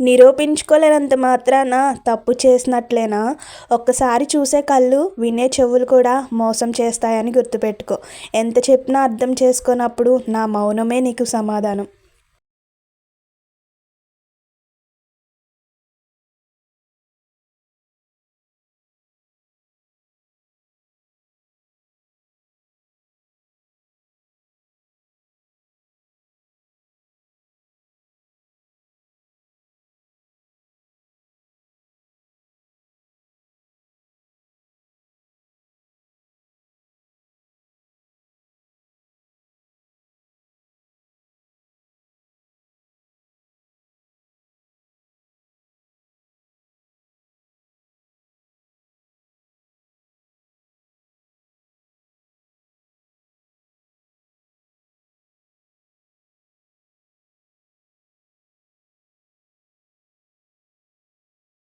నిరూపించుకోలేనంత మాత్రాన తప్పు చేసినట్లేనా? ఒక్కసారి చూసే కళ్ళు వినే చెవులు కూడా మోసం చేస్తాయని గుర్తుపెట్టుకో. ఎంత చెప్పినా అర్థం చేసుకోనప్పుడు నా మౌనమే నీకు సమాధానం.